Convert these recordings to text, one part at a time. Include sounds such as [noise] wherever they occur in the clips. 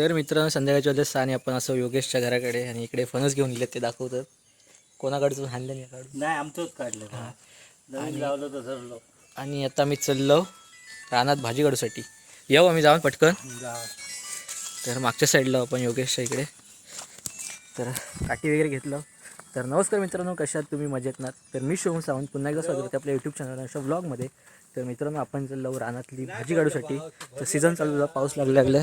तर मित्रांनो संध्याकाळच्या वेळेस आणि आपण असं योगेशच्या घराकडे आणि इकडे फणस घेऊन गेले ते दाखवतात. कोणाकडचं हाणलं नाही काढून? नाही आमचंच काढलं नवीन लावलं तर आणि आता मी चाललो रानात भाजी काढूसाठी. येऊ आम्ही जाऊन पटकन. तर मागच्या साईडला आपण योगेशच्या इकडे. तर काठी वगैरे घेतलं. तर नमस्कार मित्रांनो कशात तुम्ही मजेत ना? तर मी शिवम सावंत पुन्हा एकदा स्वागत करते आपल्या यूट्यूब चॅनल अशा व्लॉगमध्ये तर मित्रांनो आपण चाललो रानातली भाजी काढूसाठी. तर सीझन चालू झाला पाऊस लागल्या लागल्या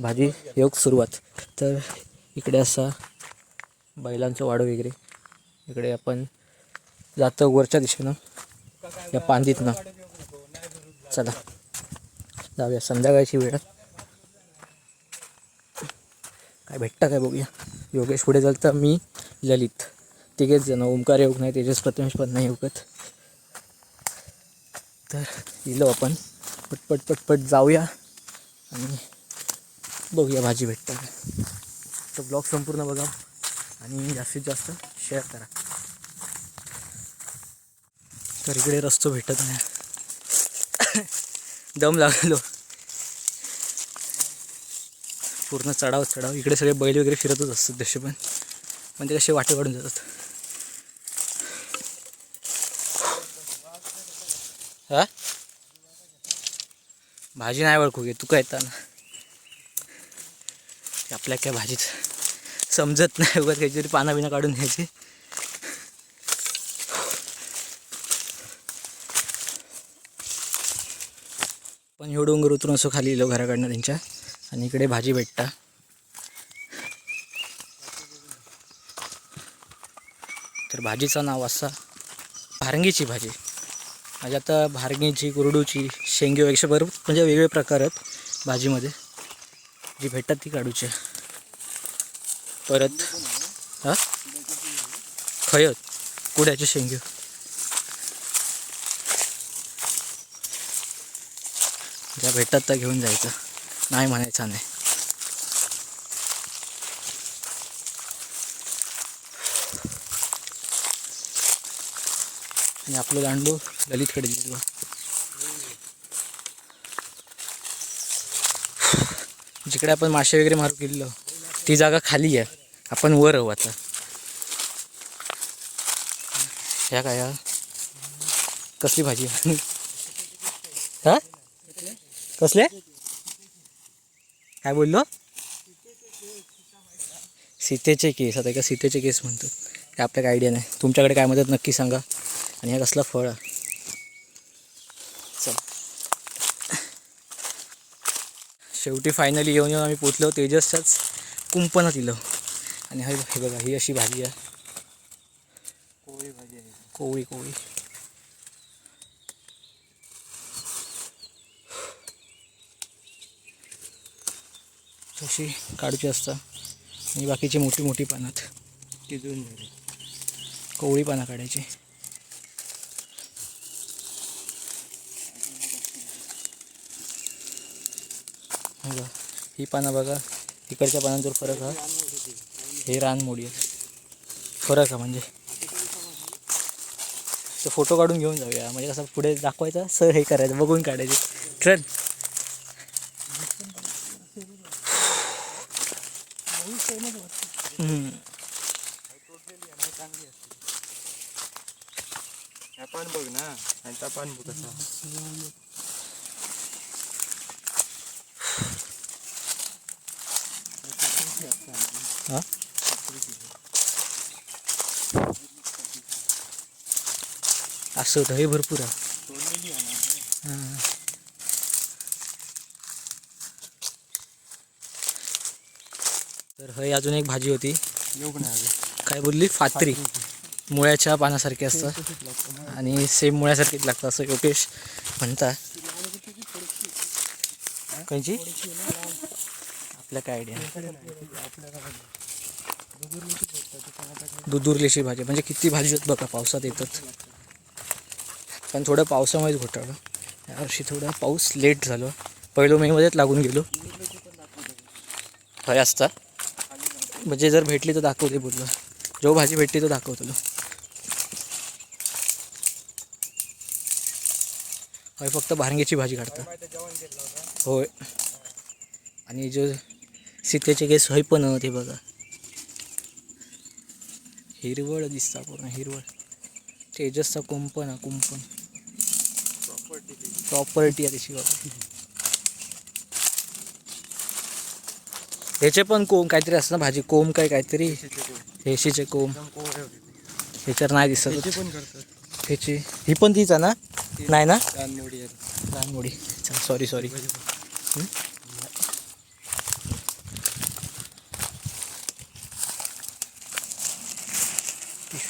भाजी योग सुरुवात. तर इकडे असा बैलांचं वाडं वगैरे. इकडे आपण जातो वरच्या दिशेनं या पांदीतनं. चला जाऊया. संध्याकाळची वेळ. काय भेटतं काय बघूया. योगेश पुढे झालं तर मी ललित. तिघेच जण ओंकार योग नाही तेजस प्रथमेश पण नाही योगत तर गेलो आपण. पटपट पटपट जाऊया. आणि बघूया भाजी भेटतं काय तर ब्लॉग संपूर्ण बघा आणि जास्तीत जास्त शेअर करा. तर इकडे रस्तो भेटत नाही. [coughs] दम लागलो. पूर्ण चढाव चढाव. इकडे सगळे बैल वगैरे फिरतच असतात तसे पण. पण ते कसे वाटे काढून जातात. हा? भाजी नाही ओळखू घे तू काय येताना? आपल्या काय भाजीच समजत नाही. उगाच काहीतरी पाना बिना काढून घ्यायची. पण एवढं डोंगर उतरून असं खाली येलो घराकडनं त्यांच्या. आणि इकडे भाजी भेटता. तर भाजीचं नाव असा भारंगीची भाजी. म्हणजे आता भारंगीची कुरडूची शेंगे वगैरे बरोबर म्हणजे वेगवेगळे प्रकार आहेत भाजीमध्ये. जी भेटतात ती काढूची परत हां? खयत. कुड्याचे शेंगे? ज्या भेटतात त्या घेऊन जायचं. नाही म्हणायचं नाही आणि आपलं दांडू ललितकडे गेलो जिकडे आपण मासे वगैरे मारू गेलो ती जागा खाली आहे. आपण वर आहो आता. ह्या काय कसली भाजी? हा? कसले? काय बोललो? सीतेचे केस आता एका सीतेचे केस म्हणतो हे आपल्या काय आयडिया नाही. तुमच्याकडे काय मदत नक्की सांगा. आणि हा कसला फळ आहे? शेवटी फायनली येऊन येऊन आम्ही पोचलो तेजसच्याच कुंपणात दिलं आणि हे हे बघा ही अशी भाजी आहे. कोळी भाजी आहे. कोवळी कोवळी तशी काढूची असता. आणि बाकीची मोठी मोठी पानात झाली. कोवळी पानं काढायची. बघा ही पानं बघा इकडच्या पानांवर फरक हा. हे रानमोडी आहे. फरक हा म्हणजे. फोटो काढून घेऊन जाऊया. म्हणजे कसं पुढे दाखवायचा सर हे करायचं बघून काढायचे. ट्रेन पान बघ ना आणि त्या पान बघ हां? असं होतं हे भरपूर आहे. हां. तर हे अजून एक भाजी होती. काय बोलली? फात्री. मुळ्याच्या पानासारखी असतं. आणि सेम मुळ्यासारखीच लागतं असं योगेश म्हणता कोणची? आपल्या काय आयडिया दुदुरलीची भाजी. म्हणजे किती भाजी आहेत बघा पावसात येतात. पण थोडं पावसामुळेच घोटाळलं यावर्षी थोडा पाऊस लेट झालो. पहिलो मेमध्येच लागून गेलो. हय असता. म्हणजे जर भेटली तर दाखवते बोललो जो भाजी भेटली तो दाखवतो. हय फक्त भारंगीची भाजी काढतात होय. आणि जो सीतेचे केस हय पण ते बघा. हिरवळ दिसता पूर्ण हिरवळ. तेजसचा कुंपण हा कुंपण. प्रॉपर्टी आहे त्याची ह्याचे पण कोंब काहीतरी असतं ना भाजी कोंब काय काहीतरी? हेशीचे कोंब. ह्याच्यावर नाही दिसत ह्याची ही पण तीच आहे ना? नाही ना? लहान मुडी सॉरी सॉरी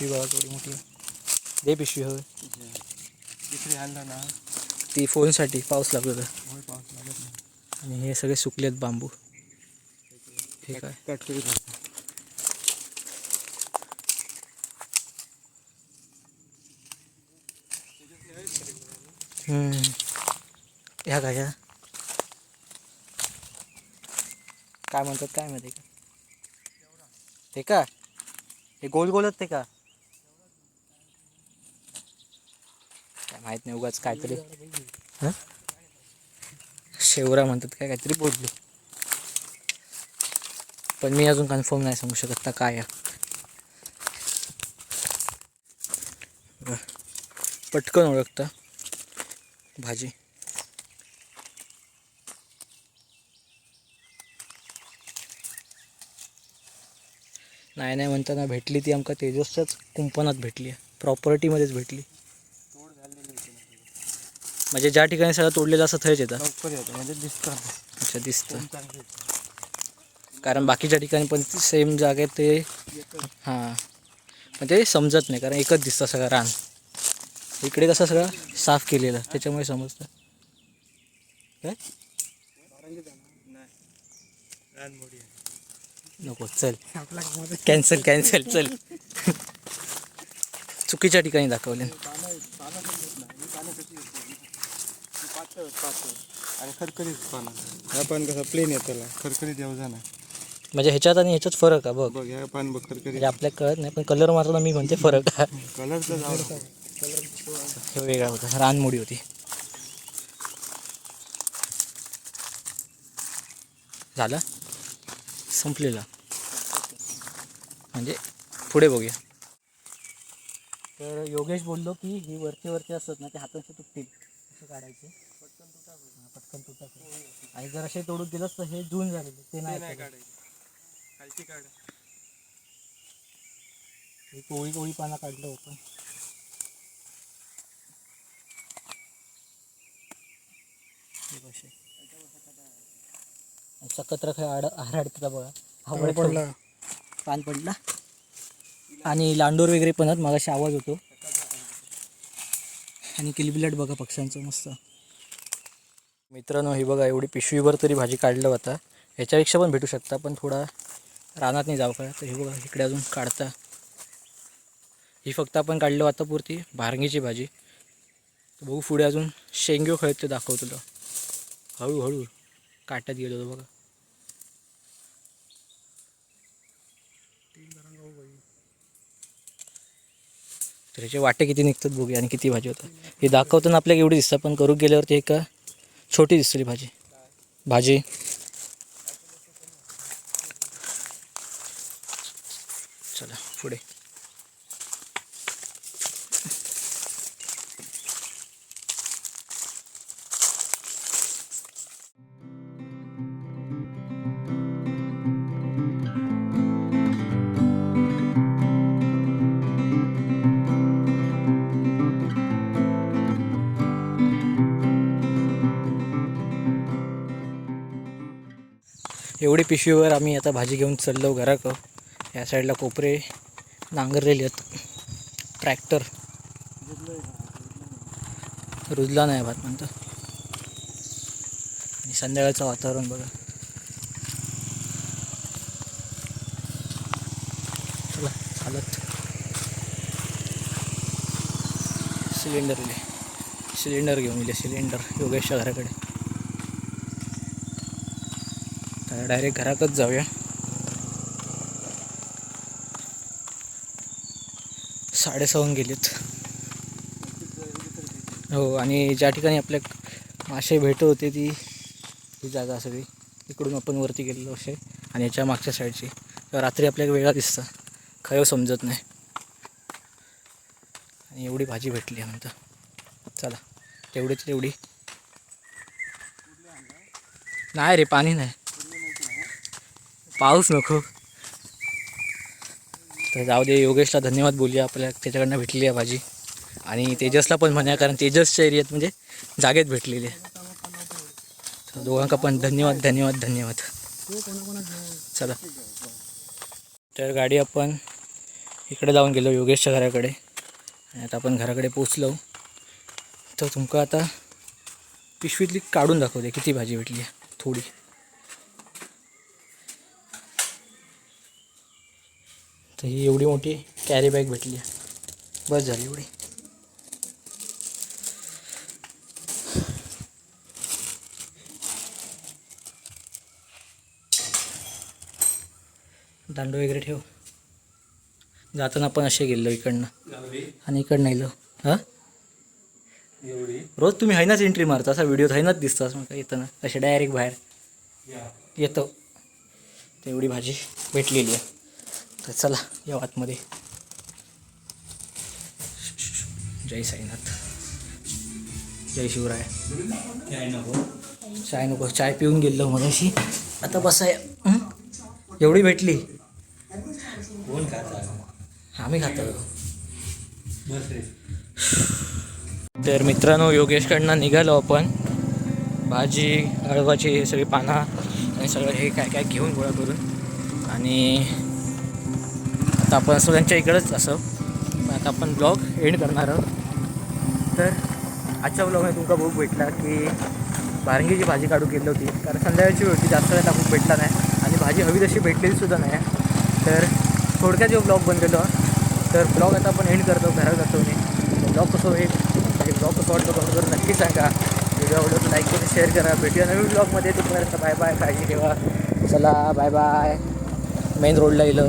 पिशवी बघा थोडी मोठी आहे. दे पिशवी हवी. दुसरी आणला ना. ती फोनसाठी पाऊस लागला तर होय पाऊस लागत नाही आणि हे सगळे सुकलेत बांबू. हे काय? कट करीत. ह्या काय ह्या? काय म्हणतात काय माहिती का? ते का? हे गोल गोलच ते का? माहीत नाही उगाच काहीतरी. हं? शेवरा म्हणतात काय काहीतरी बोललो. पण मी अजून कन्फर्म नाही सांगू शकत ना काय. पटकन ओळखता. भाजी. नाही नाही म्हणताना भेटली ती आमका तेजसच्याच कुंपणात भेटली प्रॉपर्टीमध्येच भेटली. म्हणजे ज्या ठिकाणी सगळं तोडलेलं असं थंयच येतं. लवकर येतं म्हणजे दिसतं अच्छा दिसतं. कारण बाकीच्या ठिकाणी पण सेम जागेत ते हां. पण ते समजत नाही कारण एकच दिसतं सगळं रान. इकडे कसं सगळं साफ केलेलं त्याच्यामुळे समजतं. काय? नको चल. कॅन्सल कॅन्सल चल. चुकीच्या ठिकाणी दाखवले पानं पानं पण येत नाही ही पानं कशी येतात ही पातळ आणि खरखरीत पानं ह्या पान कसं प्लेन येतं त्याला. खरखरीत येऊ जाणार म्हणजे ह्याच्यात आणि ह्याच्यात फरक आहे बघ. बघ ह्या पान बघ खरखरीत. म्हणजे आपल्याला कळत नाही पण कलर मात्र मी म्हणते फरक आहे. कलरचा जाऊ. हे वेगळा होता. रानमुडी होती. झालं? संपलेला. म्हणजे पुढे बघूया. तर योगेश बोललो की ही वरचे वरचे असतात ना ते हातांचे तुटतील असे काढायचे. तुटा आणि जर असे तोडून गेलंस तर हे जून झालेले ते नाही. काढायची. काढ. ही कोळी कोळी पानं काढलं होतं. हे सकत्र काय आड आराडता बघा. आवड पडला. पान पडला. आणि लांडोर वगैरे पण आहेत. मगाशी आवाज होतो. आणि किलबिलाट बघा पक्ष्यांचं मस्त. मित्रांनो ही बघा एवढी पिशवीभर तरी भाजी काढलं होता. ह्याच्यापेक्षा पण भेटू शकता पण थोडा रानात नाही जाऊ का तर हे बघा इकडे अजून काढता. ही फक्त आपण काढलं होतं पुरती भारंगीची भाजी. बघू पुढे अजून शेंग्यो खळत ते दाखव तुला हळूहळू काटत गेलो होतो बघा. तर ह्याचे वाटे किती निघतात बघूया आणि किती भाजी होतात. हे दाखवताना आपल्याला एवढी दिसतं पण करू गेल्यावरती एक छोटी दिसतली भाजी. भाजी. चला पुढे. एवढी पिशवीवर आम्ही आता भाजी घेऊन चाललो घराक. या साईडला कोपरे नांगरलेले आहेत. ट्रॅक्टर. रुजला नाही भात म्हणतं आणि संध्याकाळचं वातावरण बघा. चला चालत. सिलेंडर इले सिलेंडर घेऊन इले सिलेंडर योगेशच्या घराकडे तर डायरेक्ट घरातच जाऊया. साडेसहाहून गेलेत. हो आणि ज्या ठिकाणी आपल्या मासे भेट होते ती ही जागा सगळी. इकडून आपण वरती गेलेलो असे. आणि याच्या मागच्या साईडची रात्री आपल्याला वेगळा दिसतं. खरं समजत नाही. आणि एवढी भाजी भेटली आहे म्हणतं चला तेवढीच तेवढी. नाही रे पाणी नाही. पाऊस नको. तर जाऊ दे योगेशला धन्यवाद बोलूया. आपल्या त्याच्याकडनं भेटलेली आहे भाजी. आणि तेजसला पण म्हणा कारण तेजसच्या एरियात म्हणजे जागेत भेटलेली आहे. दोघांका पण धन्यवाद धन्यवाद धन्यवाद. चला. तर गाडी आपण इकडे जाऊन गेलो योगेशच्या घराकडे. आणि आता आपण घराकडे पोचलो तर तुमका आता पिशवीतली काढून दाखवते किती भाजी भेटली आहे. थोडी. तर ही एवढी मोठी कॅरी बॅग भेटली आहे. बस झाली एवढी. दांडू वगैरे ठेव. जाताना पण असे गेलो इकडनं. आणि इकडनं येलो हां? रोज तुम्ही हैनाच एंट्री मारता असा व्हिडिओ हैनाच दिसतास मग येताना. असे डायरेक्ट बाहेर. येतो. तेवढी भाजी भेटलेली आहे. तर चला या आतमध्ये जय साईनाथ. जय शिवराय. चाय नको. चाय पिऊन गेलो मग अशी आता बसाय? एवढी भेटली? आम्ही खातो. तर मित्रांनो योगेशकडनं निघालो आपण. भाजी हळवाची हे सगळी पानं आणि सगळं हे काय काय घेऊन गोळा करून. आणि आता आपण असं त्यांच्या इकडंच असं. आता आपण ब्लॉग एंड करणार आहोत. तर आजच्या ब्लॉगमध्ये तुमका बुक भेटला की बारंगीची भाजी काढू केली होती. कारण संध्याकाळची वेळ होती जास्त वेळ बुक भेटला नाही आणि भाजी हवी तशी भेटलेलीसुद्धा नाही. तर थोडक्यात जो ब्लॉग बनलेलो तर ब्लॉग आता आपण एंड करतो घरात जातो मी ब्लॉग कसं होईल म्हणजे ब्लॉग कसं वाटतो कमेंट नक्की सांगा. व्हिडिओ आवडतो लाईक करून शेअर करा. भेटूया नवीन ब्लॉगमध्ये तुम्हाला बाय बाय काळजी ठेवा चला बाय बाय मेन रोडला येलो